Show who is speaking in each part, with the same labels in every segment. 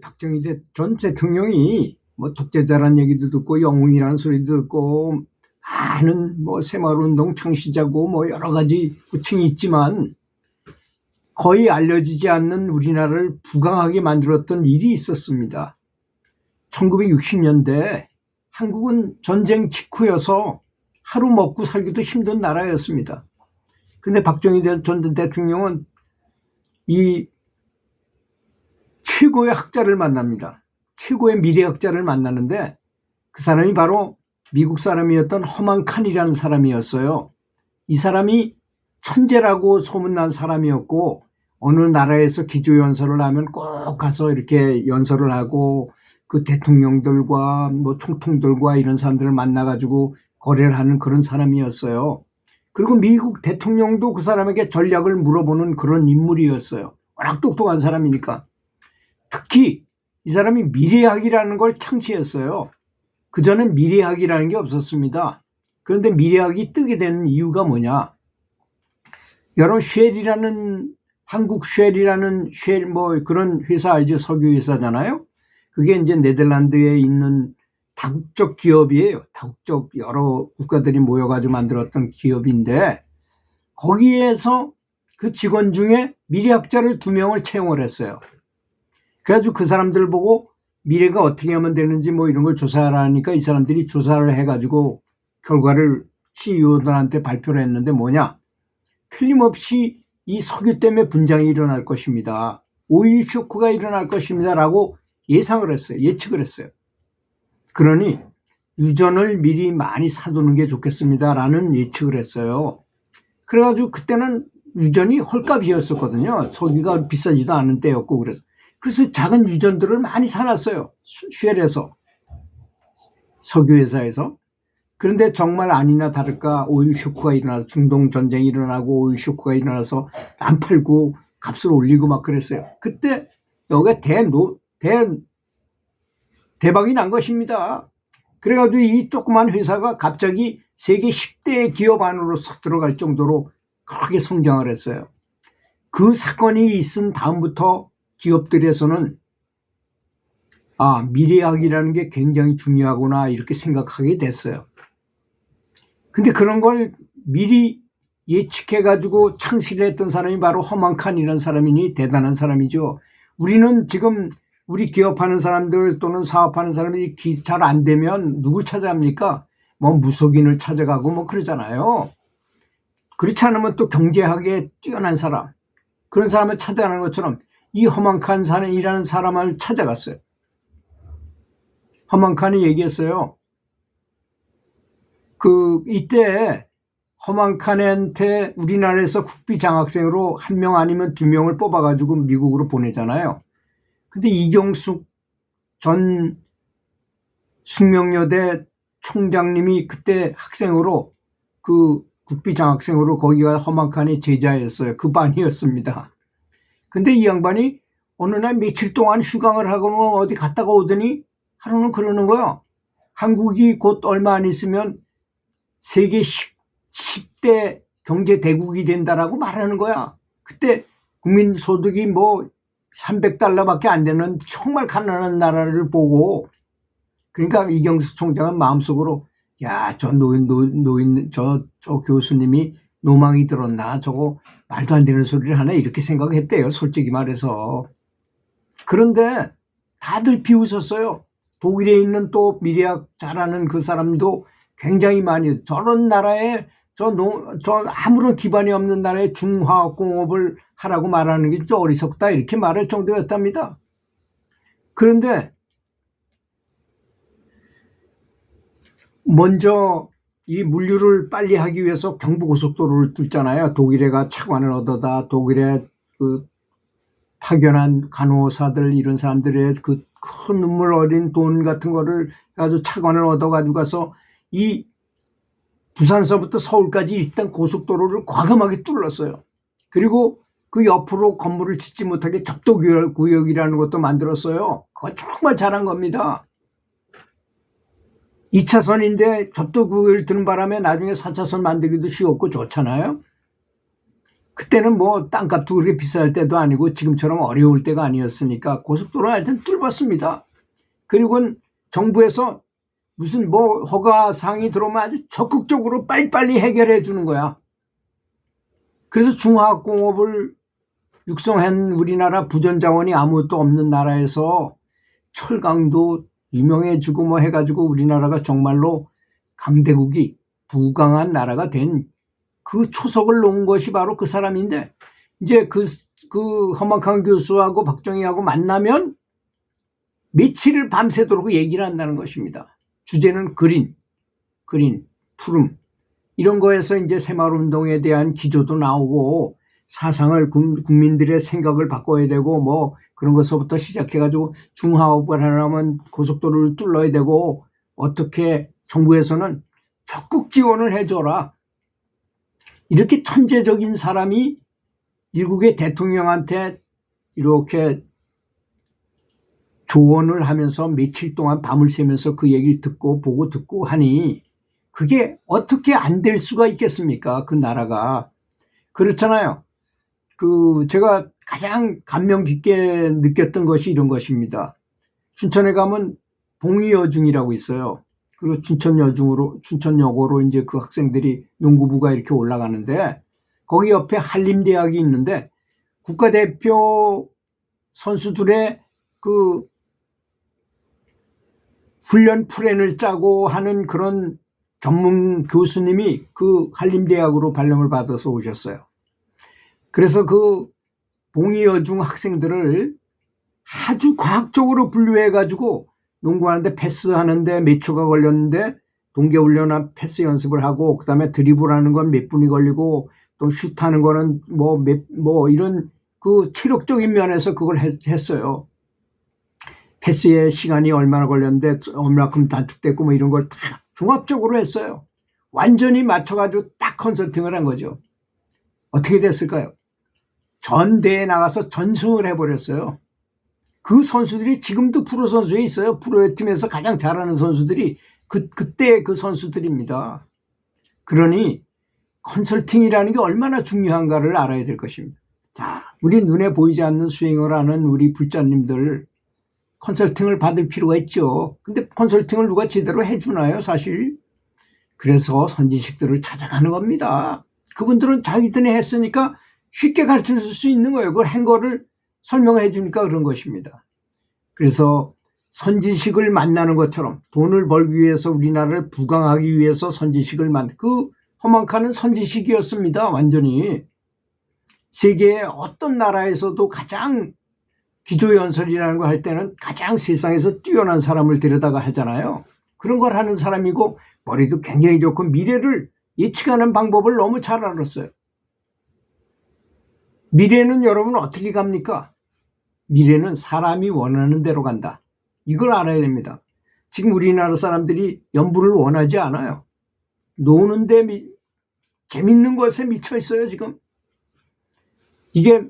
Speaker 1: 박정희 대- 전 대통령이 뭐 독재자란 얘기도 듣고 영웅이라는 소리도 듣고 많은 뭐 새마을운동 창시자고 뭐 여러 가지 호칭이 있지만 거의 알려지지 않는 우리나라를 부강하게 만들었던 일이 있었습니다. 1960년대 한국은 전쟁 직후여서 하루 먹고 살기도 힘든 나라였습니다. 근데 박정희 대- 전 대통령은 이 최고의 학자를 만납니다. 최고의 미래학자를 만나는데 그 사람이 바로 미국 사람이었던 허만 칸이라는 사람이었어요. 이 사람이 천재라고 소문난 사람이었고 어느 나라에서 기조연설을 하면 꼭 가서 이렇게 연설을 하고 그 대통령들과 뭐 총통들과 이런 사람들을 만나가지고 거래를 하는 그런 사람이었어요. 그리고 미국 대통령도 그 사람에게 전략을 물어보는 그런 인물이었어요. 워낙 똑똑한 사람이니까. 특히 이 사람이 미래학이라는 걸 창시했어요. 그전엔 미래학이라는 게 없었습니다. 그런데 미래학이 뜨게 되는 이유가 뭐냐? 여러 쉘이라는 한국 쉘이라는 쉘 뭐 그런 회사 알죠? 석유 회사잖아요. 그게 이제 네덜란드에 있는 다국적 기업이에요. 다국적 여러 국가들이 모여가지고 만들었던 기업인데 거기에서 그 직원 중에 미래학자를 두 명을 채용을 했어요. 그래가지고 그 사람들 보고 미래가 어떻게 하면 되는지 뭐 이런 걸 조사하라니까 이 사람들이 조사를 해가지고 결과를 CEO들한테 발표를 했는데 뭐냐? 틀림없이 이 석유 때문에 분장이 일어날 것입니다. 오일 쇼크가 일어날 것입니다. 라고 예상을 했어요. 예측을 했어요. 그러니 유전을 미리 많이 사두는 게 좋겠습니다. 라는 예측을 했어요. 그래가지고 그때는 유전이 헐값이었었거든요. 석유가 비싸지도 않은 때였고 그래서. 그래서 작은 유전들을 많이 사놨어요. 쉘에서. 석유회사에서. 그런데 정말 아니나 다를까 오일 쇼크가 일어나서 중동 전쟁이 일어나고 오일 쇼크가 일어나서 안 팔고 값을 올리고 막 그랬어요. 그때 여기가 대노, 대, 대박이 난 것입니다. 그래가지고 이 조그만 회사가 갑자기 세계 10대 기업 안으로 쏙 들어갈 정도로 크게 성장을 했어요. 그 사건이 있은 다음부터 기업들에서는 아, 미래학이라는 게 굉장히 중요하구나 이렇게 생각하게 됐어요. 근데 그런 걸 미리 예측해 가지고 창시를 했던 사람이 바로 허만칸이라는 사람이니 대단한 사람이죠. 우리는 지금 우리 기업하는 사람들 또는 사업하는 사람이 잘 안 되면 누굴 찾아갑니까? 뭐 무속인을 찾아가고 뭐 그러잖아요. 그렇지 않으면 또 경제학에 뛰어난 사람, 그런 사람을 찾아가는 것처럼 이 허만칸 사람이라는 사람을 찾아갔어요. 허만칸이 얘기했어요. 그 이때 허만칸한테 우리나라에서 국비 장학생으로 한 명 아니면 두 명을 뽑아가지고 미국으로 보내잖아요. 근데 이경숙 전 숙명여대 총장님이 그때 학생으로 그 국비 장학생으로 거기가 허만칸의 제자였어요. 그 반이었습니다. 근데 이 양반이 어느 날 며칠 동안 휴강을 하고 어디 갔다가 오더니 하루는 그러는 거야. 한국이 곧 얼마 안 있으면 세계 10, 10 대 경제 대국이 된다라고 말하는 거야. 그때 국민 소득이 뭐 300달러밖에 안 되는 정말 가난한 나라를 보고 그러니까 이경수 총장은 마음속으로 야, 저 노인, 노인, 노인 저, 저 교수님이 노망이 들었나? 저거 말도 안 되는 소리를 하나? 이렇게 생각했대요. 솔직히 말해서. 그런데 다들 비웃었어요. 독일에 있는 또 미래학 잘하는 그 사람도 굉장히 많이 저런 나라에 저, 노, 저 아무런 기반이 없는 나라에 중화학공업을 하라고 말하는 게 진짜 어리석다 이렇게 말할 정도였답니다. 그런데 먼저 이 물류를 빨리 하기 위해서 경부고속도로를 뚫잖아요. 독일에가 차관을 얻어다 독일에 그 파견한 간호사들 이런 사람들의 그 큰 눈물 어린 돈 같은 거를 아주 차관을 얻어 가지고 가서 이 부산서부터 서울까지 일단 고속도로를 과감하게 뚫었어요. 그리고 그 옆으로 건물을 짓지 못하게 접도 구역이라는 것도 만들었어요. 그거 정말 잘한 겁니다. 2차선인데 접도구역을 드는 바람에 나중에 4차선 만들기도 쉬웠고 좋잖아요. 그때는 뭐 땅값도 그렇게 비쌀 때도 아니고 지금처럼 어려울 때가 아니었으니까 고속도로 하여튼 뚫었습니다. 그리고 정부에서 무슨 뭐 허가 사항이 들어오면 아주 적극적으로 빨리빨리 해결해 주는 거야. 그래서 중화학공업을 육성한 우리나라 부전자원이 아무것도 없는 나라에서 철강도 유명해지고 뭐 해가지고 우리나라가 정말로 강대국이 부강한 나라가 된 그 초석을 놓은 것이 바로 그 사람인데 이제 그, 그 험악한 교수하고 박정희하고 만나면 며칠을 밤새도록 얘기를 한다는 것입니다. 주제는 그린, 그린, 푸름 이런 거에서 이제 새마을운동에 대한 기조도 나오고 사상을 국민들의 생각을 바꿔야 되고 뭐 그런 것서부터 시작해가지고 중화업을 하려면 고속도로를 뚫어야 되고 어떻게 정부에서는 적극 지원을 해줘라. 이렇게 천재적인 사람이 일국의 대통령한테 이렇게 조언을 하면서 며칠 동안 밤을 새면서 그 얘기를 듣고 보고 듣고 하니 그게 어떻게 안 될 수가 있겠습니까? 그 나라가. 그렇잖아요. 그 제가 가장 감명 깊게 느꼈던 것이 이런 것입니다. 춘천에 가면 봉의여중이라고 있어요. 그리고 춘천여중으로 춘천여고로 이제 그 학생들이 농구부가 이렇게 올라가는데 거기 옆에 한림대학이 있는데 국가대표 선수들의 그 훈련 플랜을 짜고 하는 그런 전문 교수님이 그 한림대학으로 발령을 받아서 오셨어요. 그래서 그 봉이여중 학생들을 아주 과학적으로 분류해 가지고 농구하는데 패스하는데 몇 초가 걸렸는데 동계훈련한 패스 연습을 하고 그다음에 드리블하는 건 몇 분이 걸리고 또 슛하는 거는 뭐몇뭐 이런 그 체력적인 면에서 그걸 했, 어요 패스의 시간이 얼마나 걸렸는데 얼마큼 단축됐고 뭐 이런 걸 다 종합적으로 했어요. 완전히 맞춰가지고 딱 컨설팅을 한 거죠. 어떻게 됐을까요? 전대에 나가서 전승을 해버렸어요. 그 선수들이 지금도 프로 선수에 있어요. 프로 팀에서 가장 잘하는 선수들이 그, 그때 그 선수들입니다. 그러니 컨설팅이라는 게 얼마나 중요한가를 알아야 될 것입니다. 자, 우리 눈에 보이지 않는 수행을 하는 우리 불자님들 컨설팅을 받을 필요가 있죠. 근데 컨설팅을 누가 제대로 해주나요, 사실? 그래서 선지식들을 찾아가는 겁니다. 그분들은 자기들이 했으니까 쉽게 가르쳐 줄 수 있는 거예요. 그걸 한 거를 설명해 주니까 그런 것입니다. 그래서 선지식을 만나는 것처럼 돈을 벌기 위해서 우리나라를 부강하기 위해서 선지식을 만, 그 허망카는 선지식이었습니다. 완전히. 세계의 어떤 나라에서도 가장 기조연설이라는 거할 때는 가장 세상에서 뛰어난 사람을 데려다가 하잖아요. 그런 걸 하는 사람이고 머리도 굉장히 좋고 미래를 예측하는 방법을 너무 잘 알았어요. 미래는 여러분 어떻게 갑니까? 미래는 사람이 원하는 대로 간다. 이걸 알아야 됩니다. 지금 우리나라 사람들이 연부를 원하지 않아요. 노는데 미, 재밌는 것에 미쳐 있어요, 지금. 이게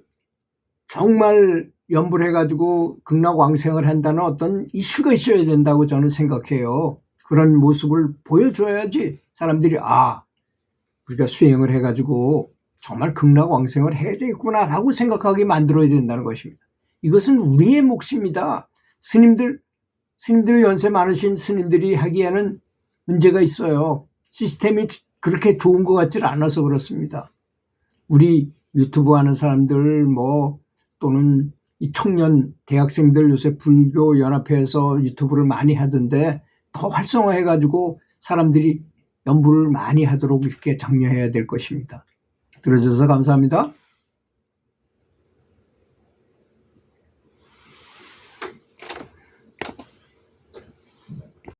Speaker 1: 정말 연부를 해가지고 극락왕생을 한다는 어떤 이슈가 있어야 된다고 저는 생각해요. 그런 모습을 보여줘야지 사람들이 아, 우리가 수행을 해가지고 정말 극락왕생을 해야 되겠구나라고 생각하게 만들어야 된다는 것입니다. 이것은 우리의 몫입니다. 스님들, 스님들 연세 많으신 스님들이 하기에는 문제가 있어요. 시스템이 그렇게 좋은 것 같지 않아서 그렇습니다. 우리 유튜브 하는 사람들 뭐 또는 이 청년 대학생들 요새 불교 연합회에서 유튜브를 많이 하던데 더 활성화해 가지고 사람들이 연부를 많이 하도록 이렇게 장려해야 될 것입니다. 들어주셔서 감사합니다.